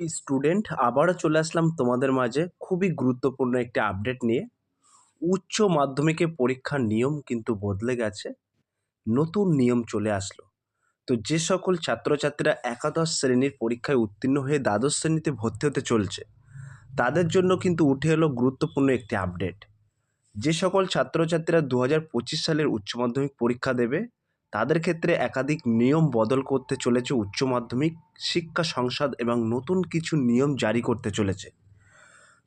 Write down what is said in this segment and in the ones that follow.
Student আবারও চলে আসলাম তোমাদের মাঝে খুবই গুরুত্বপূর্ণ একটি আপডেট নিয়ে। উচ্চ মাধ্যমিকে পরীক্ষার নিয়ম কিন্তু বদলে গেছে, নতুন নিয়ম চলে আসলো। তো যে সকল ছাত্রছাত্রীরা একাদশ শ্রেণির পরীক্ষায় উত্তীর্ণ হয়ে দ্বাদশ শ্রেণীতে ভর্তি হতে চলছে, তাদের জন্য কিন্তু উঠে এলো গুরুত্বপূর্ণ একটি আপডেট যে সকল ছাত্রছাত্রীরা দু হাজার পঁচিশ সালের উচ্চ মাধ্যমিক পরীক্ষা দেবে তাদের ক্ষেত্রে একাধিক নিয়ম বদল করতে চলেছে উচ্চ মাধ্যমিক, শিক্ষা সংসদ এবং নতুন কিছু নিয়ম জারি করতে চলেছে।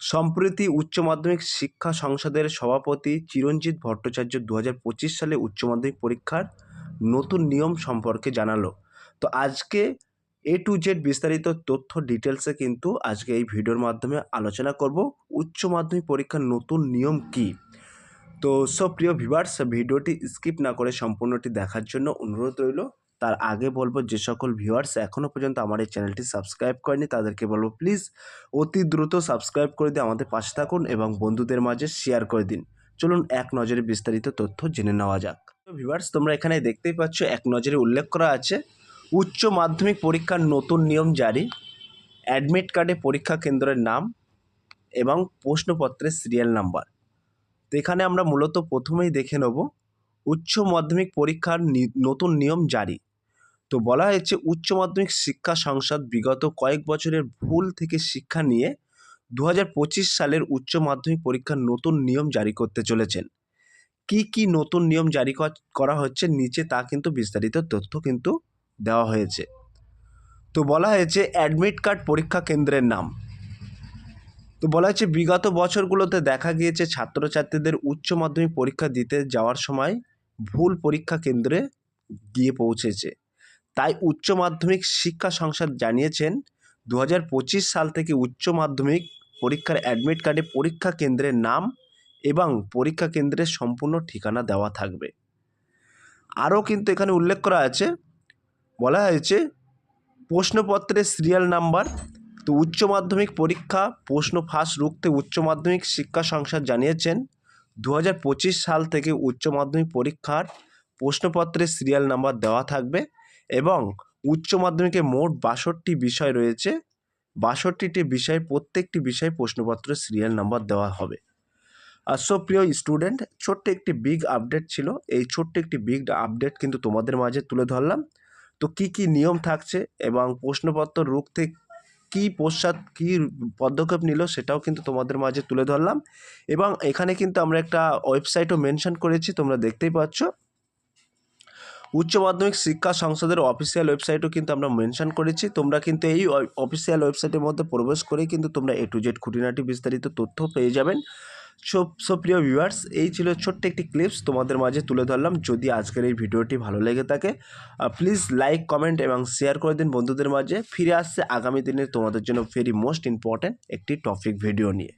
সম্প্রতি উচ্চ মাধ্যমিক শিক্ষা সংসদের সভাপতি চিরঞ্জিত ভট্টাচার্য দু হাজার পঁচিশ সালে উচ্চ মাধ্যমিক পরীক্ষার নতুন নিয়ম সম্পর্কে জানালো। তো আজকে এ টু জেড বিস্তারিত তথ্য ডিটেলসে কিন্তু আজকে এই ভিডিওর মাধ্যমে আলোচনা করব। উচ্চ মাধ্যমিক পরীক্ষার নতুন নিয়ম কী? তো সব প্রিয় ভিভার্স ভিডিওটি স্কিপ না করে সম্পূর্ণটি দেখার জন্য অনুরোধ রইল। তার আগে বলব, যে সকল ভিউয়ার্স এখনও পর্যন্ত আমার এই চ্যানেলটি সাবস্ক্রাইব করেনি, তাদেরকে বলব, প্লিজ অতি দ্রুত সাবস্ক্রাইব করে দিয়ে আমাদের পাশে থাকুন এবং বন্ধুদের মাঝে শেয়ার করে দিন। চলুন এক নজরে বিস্তারিত তথ্য জেনে নেওয়া যাক। ভিউয়ার্স, তোমরা এখানে দেখতেই পাচ্ছ, এক নজরে উল্লেখ করা আছে, উচ্চ মাধ্যমিক পরীক্ষার নতুন নিয়ম জারি, অ্যাডমিট কার্ডে পরীক্ষা কেন্দ্রের নাম এবং প্রশ্নপত্রের সিরিয়াল নাম্বার। তো এখানে আমরা মূলত প্রথমেই দেখে নেব উচ্চ মাধ্যমিক পরীক্ষার নতুন নিয়ম জারি। তো বলা হয়েছে উচ্চ মাধ্যমিক শিক্ষা সংসদ বিগত কয়েক বছরের ভুল থেকে শিক্ষা নিয়ে দু হাজার পঁচিশ সালের উচ্চ মাধ্যমিক পরীক্ষার নতুন নিয়ম জারি করতে চলেছেন। কি কি নতুন নিয়ম জারি করা হচ্ছে নিচে তা কিন্তু বিস্তারিত তথ্য কিন্তু দেওয়া হয়েছে। তো বলা হয়েছে অ্যাডমিট কার্ড পরীক্ষা কেন্দ্রের নাম। তো বলা হচ্ছে বিগত বছরগুলোতে দেখা গিয়েছে ছাত্রছাত্রীদের উচ্চ মাধ্যমিক পরীক্ষা দিতে যাওয়ার সময় ভুল পরীক্ষা কেন্দ্রে গিয়ে পৌঁছেছে। তাই উচ্চ মাধ্যমিক শিক্ষা সংসদ জানিয়েছেন দু হাজার পঁচিশ সাল থেকে উচ্চ মাধ্যমিক পরীক্ষার অ্যাডমিট কার্ডে পরীক্ষা কেন্দ্রের নাম এবং পরীক্ষা কেন্দ্রের সম্পূর্ণ ঠিকানা দেওয়া থাকবে। আরও কিন্তু এখানে উল্লেখ করা আছে, বলা হয়েছে প্রশ্নপত্রের সিরিয়াল নাম্বার তো উচ্চ মাধ্যমিক পরীক্ষা, প্রশ্ন ফাঁস রুখতে উচ্চ মাধ্যমিক শিক্ষা সংসদ জানিয়েছেন। দু হাজার পঁচিশ সাল থেকে উচ্চ মাধ্যমিক পরীক্ষার প্রশ্নপত্রের সিরিয়াল নাম্বার দেওয়া থাকবে এবং উচ্চ মাধ্যমিকে মোট বাষট্টি বিষয় রয়েছে। বাষট্টিটি বিষয়, প্রত্যেকটি বিষয় প্রশ্নপত্রের সিরিয়াল নাম্বার দেওয়া হবে। আর সো প্রিয় স্টুডেন্ট ছোট্ট একটি বিগ আপডেট ছিল। এই ছোট্ট একটি বিগ আপডেট কিন্তু তোমাদের মাঝে তুলে ধরলাম। তো কি কি নিয়ম থাকছে এবং প্রশ্নপত্র রুখতে কী পশ্চাৎ, কী পদক্ষেপ নিল সেটাও কিন্তু তোমাদের মাঝে তুলে ধরলাম। এবং এখানে কিন্তু আমরা একটা ওয়েবসাইটও মেনশন করেছি, তোমরা দেখতেই পাচ্ছ। উচ্চ মাধ্যমিক শিক্ষা সংসদের অফিসিয়াল ওয়েবসাইটও কিন্তু আমরা মেনশন করেছি। তোমরা কিন্তু এই অফিসিয়াল ওয়েবসাইটের মধ্যে প্রবেশ করেই কিন্তু তোমরা এ টু জেড খুঁটিনাটি বিস্তারিত তথ্য পেয়ে যাবেন। সো প্রিয় ভিউয়ার্স এই ছিল ছোট্ট একটি ক্লিপস তোমাদের মাঝে তুলে ধরলাম। যদি আজকের এই ভিডিওটি ভালো লেগে থাকে প্লিজ লাইক কমেন্ট এবং শেয়ার করে দিন বন্ধুদের মাঝে। ফিরে আসছে আগামী দিনে তোমাদের জন্য ভেরি মোস্ট ইম্পর্ট্যান্ট একটি টপিক ভিডিও নিয়ে।